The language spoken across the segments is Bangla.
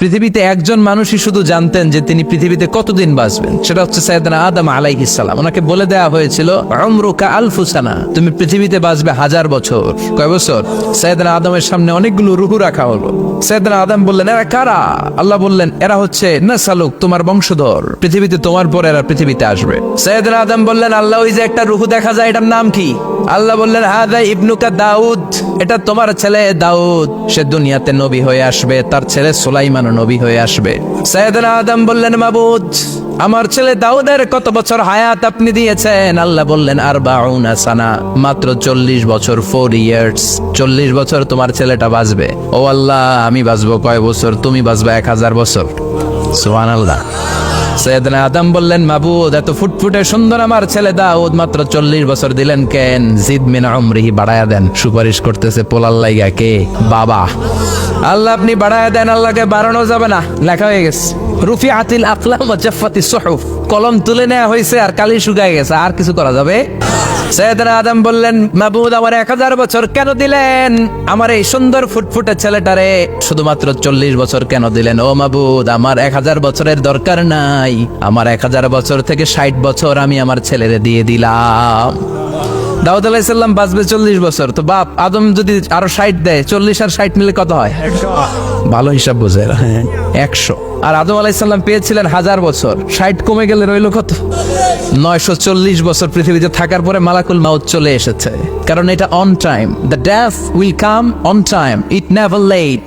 পৃথিবীতে একজন মানুষই শুধু জানতেন যে তিনি পৃথিবীতে কতদিন বাঁচবেন। সেটা হচ্ছে সাইয়েদনা আদম আলাইহিস সালাম। ওনাকে বলে দেওয়া হয়েছিল, উমরুকা আলফুসানা, তুমি পৃথিবীতে বাঁচবে হাজার বছর। কয় বছর? সাইয়েদনা আদমের সামনে অনেকগুলো রুহু রাখা হলো। সাইয়েদনা আদম বললেন, এরা কারা? আল্লাহ বললেন, এরা হচ্ছে নাসালুক, তোমার বংশধর। পৃথিবীতে তোমার পর এরা পৃথিবীতে আসবে। সাইয়েদনা আদম বললেন, আল্লাহ, ওই যে একটা রুহু দেখা যায়, এটার নাম কি? আল্লাহ বললেন হাদা ইবনুকা দাউদ, এটা তোমার ছেলে দাউদ। সে দুনিয়াতে নবী হয়ে আসবে, তার ছেলে সুলাইমান নবী হয়ে আসবে। সৈয়দনা আদম বললেন, মাবুদ, আমার ছেলে দাউদের কত বছর হায়াত আপনি দিয়েছেন? আল্লাহ বললেন আর বাউনা সানা, মাত্র চল্লিশ বছর ফোর ইয়ার্স চল্লিশ বছর তোমার ছেলেটা বাঁচবে। ও আল্লাহ, আমি বাঁচবো কয় বছর? তুমি বাঁচবে এক হাজার বছর। সুহান আল্লাহ সৈয়দনা আদম বললেন, মাবুদ, এত ফুটফুটে সুন্দর আমার ছেলে দাউদ, মাত্র চল্লিশ বছর দিলেন কেন? জিদ মিন আমরিহি বাড়ায়া দেন। সুপারিশ করতেছে পোলার লাইগা কে? বাবা। আল্লাহ আপনি বাড়ায় দেন, আল্লাহকে বাড়ানো যাবে না। লেখা হয়ে গেছে। রুফি আতিল আকলাম জাফাতি সহুফ। কলম তুলে নেওয়া হয়েছে আর কালি শুকায় গেছে। আর কিছু করা যাবে? সৈয়দনা আদম বললেন, মাবুদ, আমার এক হাজার বছর কেন দিলেন? আমার এই সুন্দর ফুটফুটে ছেলেটারে শুধুমাত্র চল্লিশ বছর কেন দিলেন? ও মাবুদ, আমার এক হাজার বছরের দরকার নাই। আমার এক হাজার বছর থেকে ষাট বছর আমি আমার ছেলেরে দিয়ে দিলাম। দাউদ আলাইসাল্লাম বাঁচবে চল্লিশ বছর। তো বাপ, আদম যদি আরও ষাট দেয়, চল্লিশ আর ষাট মিলে কত হয়? ভালো হিসাব বোঝে এরা। একশো। আর আদম আলাইসাল্লাম পেয়েছিলেন হাজার বছর। ষাট কমে গেলে রইল কত? নয়শো চল্লিশ বছর পৃথিবীতে থাকার পরে মালাকুল মাউত চলে এসেছে। কারণ এটা on time the death will come on time it never late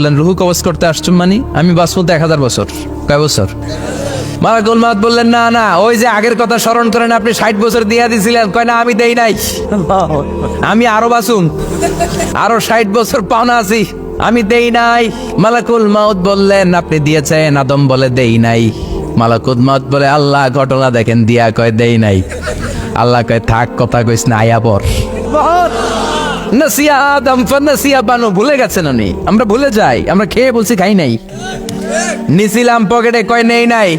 বললেন রুহু কবজ করতে আসছো মানি? আমি বাসমত এক হাজার বছর। কয় বছর? মালাকুল মাউত বললেন না না ওই যে আগের কথা স্মরণ করেন আপনি ষাট বছর দিয়া দিছিলেন। কয় না আমি দেই নাই। আমি আরও বাসুম আরও ষাট বছর পাওনা আছি। আমি দেই নাই। মালাকুল মাউত বললেন আপনি দিয়েছেন আদম বলে দেই নাই। মালাকুল মাউত বলে আল্লাহ ঘটনা দেখেন দিয়া কয় দেই নাই। আল্লাহ কয় থাক কথা কইস না আয়া পর নাসিয়া আদম, ফানাসিয়া বানু, ভুলে গেছেন উনি। আমরা ভুলে যাই, আমরা খেয়ে বলছি খাই নাই। নিছিলাম পকেটে কয় নেই নাই।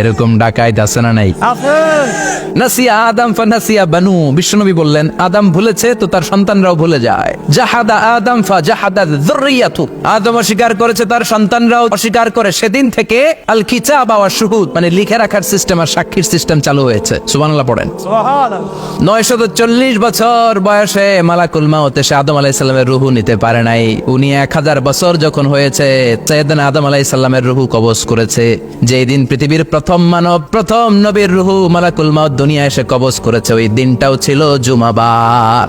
এরকম ডাকাইত আছে না নাই? নাসিয়া আদম ফানাসিয়া বানু, বিশ্বনবী বললেন, আদম ভুলেছে তো তার সন্তানরাও ভুলে যায়। জাহাদা আদম ফা জাহাদা যুররিয়াতু। আদম অস্বীকার করেছে তার সন্তানরাও অস্বীকার করে। সেদিন থেকে আল কিতাব ওয়া শুহুদ মানে লিখে রাখার সিস্টেম আর সাক্ষীর সিস্টেম চালু হয়েছে। সুবহানাল্লাহ পড়েন। নয়শত চল্লিশ বছর বয়সে মালাকুল মাউত এসে আদম আলাইসাল্লামের রুহু নিতে পারে নাই। উনি এক হাজার বছর যখন হয়েছে, সৈয়দান আদম আলাইসাল্লামের রুহু কবজ করেছে। যেই দিন পৃথিবীর প্রথম মানব, প্রথম নবীর রুহু মালাকুল মাউত দুনিয়া এসে কবজ করেছে। ওই দিনটাও ছিল জুমাবার।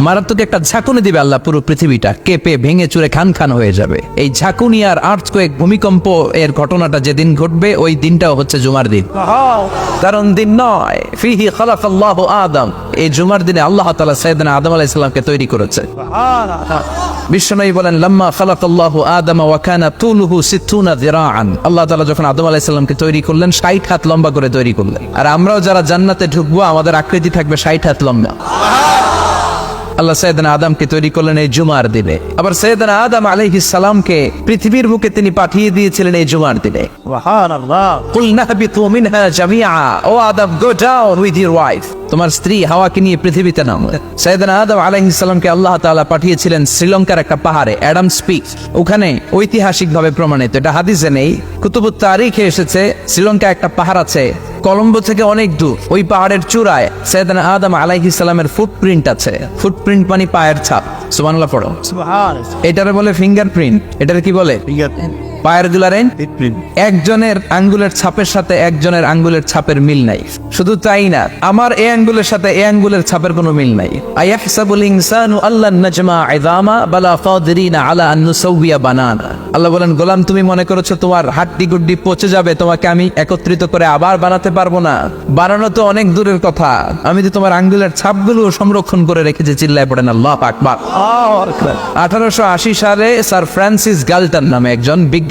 মারাত্মক একটা ঝাঁকুনি দিবে আল্লাহ পুরো পৃথিবীটা। কেঁপে, ভেঙে চুরে খান খান হয়ে যাবে। এই ঝাঁকুনি আর আর্থকোয়েক ভূমিকম্প এর ঘটনাটা যেদিন ঘটবে, ওই দিনটাও হচ্ছে জুমার দিন। কারণ দিন নয়। ফিহি খালাকাল্লাহ আদম। এই জুমার দিনে আল্লাহ তাআলা সাইয়েদনা আদম আলাইহিস সালামকে তৈরি করেছে। বিশ্বনবী বলেন, লাম্মা খালাকাল্লাহু আদম ওয়া কানা তুলুহু 60 যিরাআন। আল্লাহ তাআলা যখন আদম আলাইহিস সালামকে তৈরি করলেন 60 হাত লম্বা করে তৈরি করলেন। আর আমরাও যারা জান্নাতে ঢুকবো, আমাদের আকৃতি থাকবে 60 হাত লম্বা। আল্লাহ সৈয়দনা আদমকে তৈরি করলেন এই জুমার দিনে। আবার সৈয়দনা আদম আলহ ইসালামকে পৃথিবীর বুকে তিনি পাঠিয়ে দিয়েছিলেন এই জুমার দিনে। ও Adam go down with your wife তোমার স্ত্রী হাওয়াকে নিয়ে পৃথিবীতে নামো। সৈয়দনা আদম আলাইহিস সালামকে আল্লাহ তাআলা পাঠিয়েছিলেন শ্রীলঙ্কার একটা পাহাড়ে অ্যাডাম স্পিক ওখানে ঐতিহাসিকভাবে প্রমাণিত এটা হাদিসে নেই। কুতুবুত তারিখে এসেছে শ্রীলঙ্কা একটা পাহাড় আছে কলম্বো থেকে অনেক দূর। ওই পাহাড়ের চূড়ায় সৈয়দনা আদম আলাইহিস সালামের ফুটপ্রিন্ট আছে। ফুটপ্রিন্ট মানে পায়ের ছাপ। সুবহানাল্লাহ পড়ো। এটারে বলে ফিঙ্গারপ্রিন্ট এটারে কি বলে? পায়ের একজনের আঙ্গুলের ছাপের সাথে একজনের আঙ্গুলের ছাপের মিল নাই। শুধু তাই না আমার এই আঙ্গুলের সাথে এই আঙ্গুলের ছাপের কোনো মিল নাই। আয়াহসাবুল ইনসানু আল্লাহ নাজমা ইযামা বালা আলা আন বানানা। আল্লাহ বলেন গোলাম তুমি মনে করেছ তোমার হাড্ডি গুড্ডি পচে যাবে তোমাকে আমি একত্রিত করে আবার বানাতে পারব না। বানানো তো অনেক দূরের কথা। আমি তো তোমার আঙ্গুলের ছাপগুলো সংরক্ষণ করে রেখেছি চিল্লায় পড়েন আল্লাহ আকবার। আঠারোশো আশি সালে স্যার ফ্রান্সিস গালটন নামে একজন বিজ্ঞানী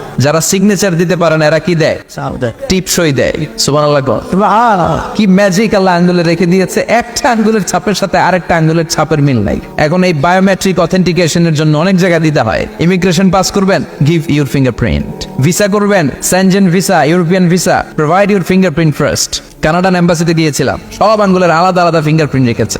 যারা সিগনেচার দিতে পারে না এরা কি দেয়? টিপসই দেয়। কি ম্যাজিক আল্লাহ আঙ্গুলে রেখে দিয়েছে? একটা আঙ্গুলের ছাপের সাথে আরেকটা আঙ্গুলের ছাপের মিল নাই। এখন এই বায়োমেট্রিক অথেন্টিকেশনের জন্য অনেক জায়গায় দিতে হয়। ইমিগ্রেশন পাস করবেন গিভ ইউর ফিঙ্গারপ্রিন্ট ভিসা করবেন Schengen visa European visa provide your fingerprint first Canadian এম্বাসিতে গিয়েছিলাম। সব আঙ্গুলের আলাদা আলাদা ফিঙ্গারপ্রিন্ট রেখেছে।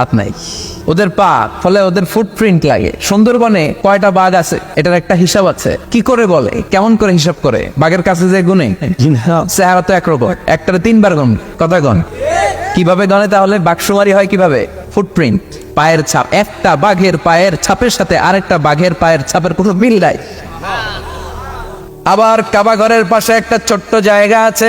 হাত নাই। ওদের পা, ফলে ওদের ফুটপ্রিন্ট লাগে। সুন্দরবনে কয়টা বাঘ আছে, এটার একটা হিসাব আছে। কি করে বলে? কেমন করে হিসাব করে? বাঘের কাছে যে গুনে চেহারা তো একরকম। একটারে তিনবার গণ। কথা গণ? কীভাবে গণে তাহলে? বাঘসুমারি হয় কীভাবে? ফুটপ্রিন্ট পায়ের ছাপ। একটা বাঘের পায়ের ছাপের সাথে আরেকটা বাঘের পায়ের ছাপের কোনো মিল নাই। আবার কাবা ঘরের পাশে একটা ছোট্ট জায়গা আছে।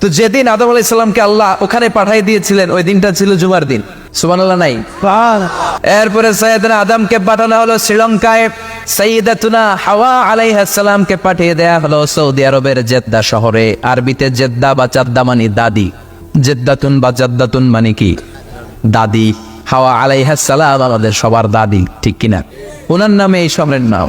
তো যেদিন আদম আলাইহিস সালামকে আল্লাহ ওখানে পাঠিয়ে দিয়েছিলেন ওই দিনটা ছিল জুমার দিন। সুবহানাল্লাহ নাই? এরপরে সৈয়দনা আদমকে পাঠানো হলো শ্রীলঙ্কায়। সৈয়দাতুনা হাওয়া আলাইহিস সালামকে পাঠিয়ে দেয়া হলো সৌদি আরবের জেদ্দা শহরে। আরবিতে জেদ্দা বা চাদ্দা মানে দাদি। জেদ্দাতুন বা জাদ্দাতুন মানে কি? দাদি। হাওয়া আলাইহাস সালাম আমাদের সবার দাদি ঠিক কিনা? ওনার নামে এই শহরের নাম।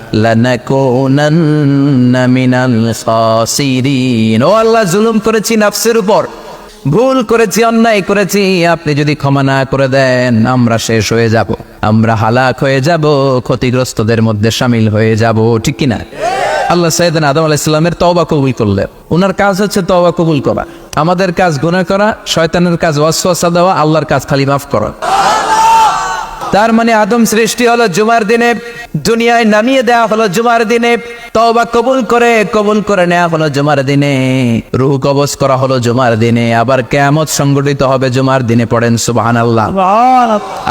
লানাকুনান্না মিনাল খাসিরিন। ও আল্লাহ, জুলুম করেছি নফসের উপর, ভুল করেছি, অন্যায় করেছি, আপনি যদি ক্ষমা না করে দেন, আমরা শেষ হয়ে যাব, আমরা হালাক হয়ে যাব, ক্ষতিগ্রস্তদের মধ্যে সামিল হয়ে যাব, ঠিক কিনা? আল্লাহ সাইদান আদম আলাইসাল্লামের তওবা কবুল করলেন। ওনার কাজ হচ্ছে তওবা কবুল করা। আমাদের কাজ গুনাহ করা, শয়তানের কাজ ওয়াসওয়াসা দেওয়া, আল্লাহর কাজ খালি মাফ করা। তার মানে আদম সৃষ্টি হলো জুমার দিনে দুনিয়ায় নামিয়ে দেওয়া হলো জুমার দিনে তওবা কবুল করে কবুল করে নেওয়া হলো জুমার দিনে। রুহ কবজ করা হলো জুমার দিনে আবার কেয়ামত সংগঠিত হবে জুমার দিনে পড়েন সুবহানাল্লাহ।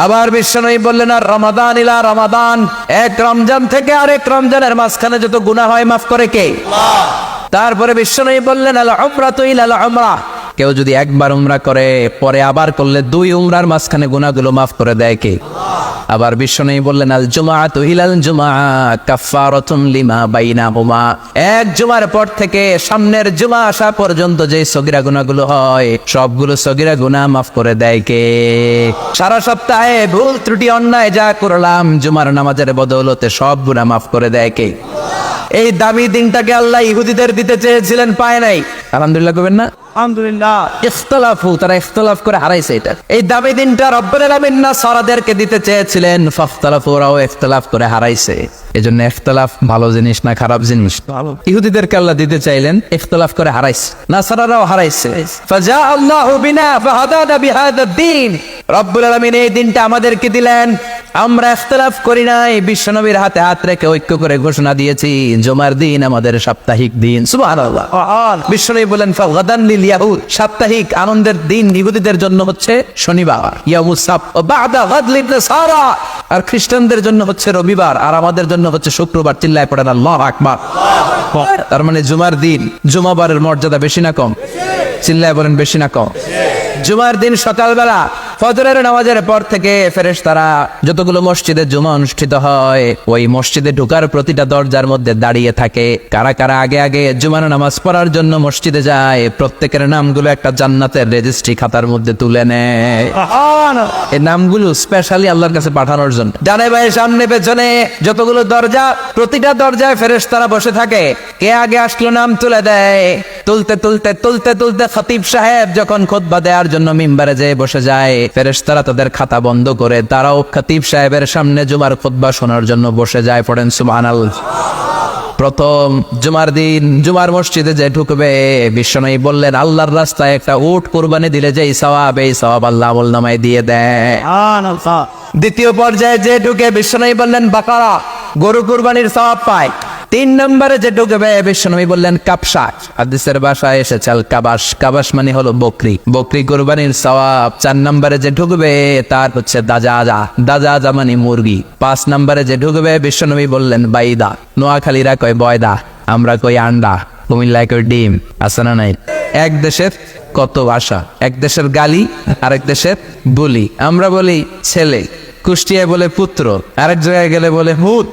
আবার বিশ্বনবী বললেন আর রমাদান ইলা রমাদান এক রমজান থেকে আরেক রমজানের মাঝখানে যত গুনাহ হয় মাফ করে কে? তারপরে বিশ্বনবী বললেন আল উমরা তো ইলাল উমরা। কেউ যদি একবার উমরা করে পরে আবার করলে দুই উমরার মাঝখানে গুনাহগুলো মাফ করে দেয় কে? আবার বিশ্বনবী বললেন, আল জুমাআত ইলাল জুমআ কাফফারাতুন লিমা বাইনাহুমা। এক জুমার পর থেকে সামনের জুমা আসা পর্যন্ত যে সগিরা গুনাহগুলো হয়, সবগুলো সগিরা গুনাহ মাফ করে দেয় কে? সারা সপ্তাহে ভুল, ত্রুটি, অন্যায় যা করলাম, জুমার নামাজের বদৌলতে সব গুনাহ মাফ করে দেয় কে? এই দামি দিনটাকে আল্লাহ ইহুদিদের দিতে চেয়েছিলেন, পায় নাই। আলহামদুলিল্লাহ করবেন না। আলহামদুলিল্লাহ। ইখতলাফু তারা ইখতলাফ করে হারাইছে এটা। এই দাবি দিনটা রব্বুল আলামিন না সারাদেরকে দিতে চেয়েছিলেন ফাখতালাফু ওরাও ইখতলাফ করে হারাইছে। এজন্য ইখতলাফ ভালো জিনিস না খারাপ জিনিস? ইহুদিদেরকে আল্লাহ দিতে চাইলেন ইখতলাফ করে হারাইছে। নাসারারাও হারাইছে। ফাজা আল্লাহু বিনা ফাহাদানা বিহাদা দ্বীন। রব্বুল আলামিন এই দিনটা আমাদেরকে দিলেন আমরা ইখতলাফ করি নাই বিশ্বনবীর হাতে হাত রেখে ঐক্য করে ঘোষণা দিয়েছি জুমার দিন আমাদের সাপ্তাহিক দিন। সুবহানাল্লাহ। বিশ্বনবী বলেন ফাগাদান ইয়াহুদ সাপ্তাহিক আনন্দের দিন জন্য হচ্ছে শনিবার। আর খ্রিস্টানদের জন্য হচ্ছে রবিবার, আর আমাদের জন্য হচ্ছে শুক্রবার। চিল্লায় পড়েন ল আকবার। তার মানে জুমার দিন, জুমাবারের মর্যাদা বেশি না কম। চিল্লায় বলেন, বেশি না কম। জুমার দিন সকালবেলা ফজরের নামাজের পর থেকে ফেরেশতারা যতগুলো মসজিদে জুমা অনুষ্ঠিত হয় ওই মসজিদে ঢোকার প্রতিটা দরজার মধ্যে দাঁড়িয়ে থাকে। কারা কারা আগে আগে জুমার নামাজ পড়ার জন্য মসজিদে যায় প্রত্যেকের নামগুলো একটা জান্নাতের রেজিস্ট্রি খাতার মধ্যে তুলে নেয়। এই নামগুলো স্পেশালি আল্লাহর কাছে পাঠানোর জন্য। ডানে ভাই সামনে পেছনে যতগুলো দরজা প্রতিটা দরজায় ফেরেশতারা বসে থাকে। কে আগে আসলো নাম তুলে দেয়? তুলতে তুলতে তুলতে তুলতে খতিব সাহেব যখন খুতবা দেওয়ার জন্য মিম্বারে যেয়ে বসে যায় ফেরেশতারা তাদের খাতা বন্ধ করে তারাও খতিব সাহেবের সামনে জুমার খুতবা শোনার জন্য বসে যায় পড়েন সুবহানাল্লাহ। প্রথম জুমার দিন জুমার মসজিদে যে ঢুকবে বিশ্বনয়ী বললেন আল্লাহর রাস্তায় একটা উট কোরবানি দিলে যে সওয়াব এই সওয়াব আল্লাহ নামায় দিয়ে দেয়। দ্বিতীয় পর্যায়ে যে ঢুকে বিশ্বনবী বললেন বাকারা গরু কুরবানির সওয়াব পায়। তিন নম্বরে যে ঢুকবে বিশ্বনবী বললেন কাপসা হাদিসের ভাষায় এসেছে আল কাবাস কাবাস মানে হলো বকরি। বকরি কুরবানির সওয়াব। চার নম্বরে যে ঢুকবে তার হচ্ছে দাজাজা। দাজাজা মানে মুরগি। পাঁচ নম্বরে যে ঢুকবে বিশ্বনবী বললেন, বাইদা। নোয়াখালীরা কয়, বয়দা। আমরা কই, আন্ডা। কুমিল্লায় কই ডিম। আছে না নাই? এক দেশের কত ভাষা এক দেশের গালি, আরেক দেশের বলি। আমরা বলি ছেলে। কুষ্টিয়ায় বলে পুত্র। আরেক জায়গায় গেলে বলে হুত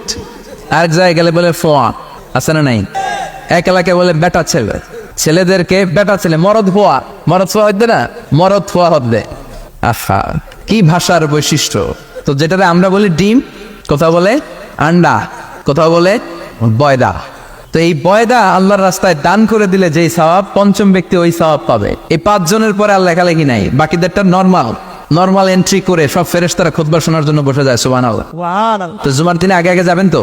আরেক জায়গায় গেলে বলে ফোয়া। আছে না নাই? এক এলাকায় বলে বেটা ছেলে। ছেলেদেরকে বেটা ছেলে মরদ ফোয়া। মরদ ফোয়া হইতে না মরদ ফোয়া হবে আহা কি ভাষার বৈশিষ্ট্য? তো যেটাতে আমরা বলি ডিম কোথাও বলে আন্ডা কোথাও বলে বয়দা। তো এই বয়দা আল্লাহর রাস্তায় দান করে দিলে যেই সওয়াব পঞ্চম ব্যক্তি ওই সওয়াব পাবে। এই পাঁচ জনের পরে আর লেখালেখি নাই বাকিদেরটা নর্মাল নর্মাল এন্ট্রি করে সব ফেরেশতারা খুতবা শোনার জন্য বসে যায় মহান তো জুমার দিনে আগে আগে যাবেন তো?